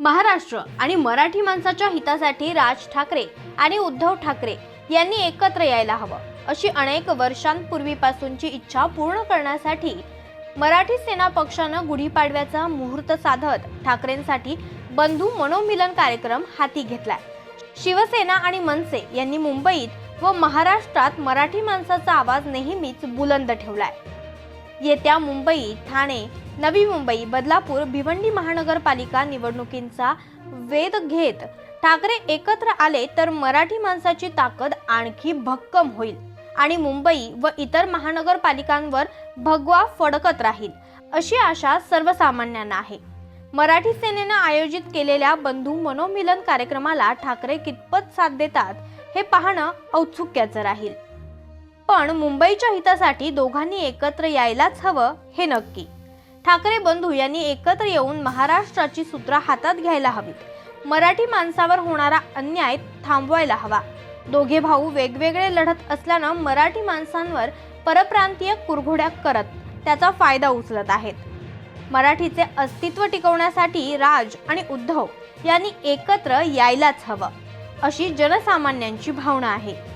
महाराष्ट्र आणि मराठी माणसाच्या हितासाठी राज ठाकरे आणि उद्धव ठाकरे यांनी एकत्र यायला हवं अशी अनेक वर्षांपूर्वीपासूनची इच्छा पूर्ण करण्यासाठी मराठी सेना पक्षानं गुढीपाडव्याचा मुहूर्त साधत ठाकरेंसाठी बंधू मनोमिलन कार्यक्रम हाती घेतलाय. शिवसेना आणि मनसे यांनी मुंबईत व महाराष्ट्रात मराठी माणसाचा आवाज नेहमीच बुलंद ठेवलाय. येत्या मुंबई ठाणे नवी मुंबई बदलापूर भिवंडी महानगरपालिका निवडणुकींचा वेध घेत ठाकरे एकत्र आले तर मराठी माणसाची ताकद आणखी भक्कम होईल आणि मुंबई व इतर महानगरपालिकांवर भगवा फडकत राहील अशी आशा सर्वसामान्यांना आहे. मराठी सेनेनं आयोजित केलेल्या बंधू मनोमिलन कार्यक्रमाला ठाकरे कितपत साथ देतात हे पाहणं औत्सुक्याचं राहील. पण मुंबईच्या हितासाठी दोघांनी एकत्र यायलाच हवं हे नक्की. ठाकरे बंधू यांनी एकत्र येऊन महाराष्ट्राची सूत्र हातात घ्यायला हवीत. मराठी माणसावर होणारा अन्याय थांबवायला हवा. दोघे भाऊ वेगवेगळे लढत असल्यानं मराठी माणसांवर परप्रांतीय कुरघोड्या करत त्याचा फायदा उचलत आहेत. मराठीचे अस्तित्व टिकवण्यासाठी राज आणि उद्धव यांनी एकत्र यायलाच हवं अशी जनसामान्यांची भावना आहे.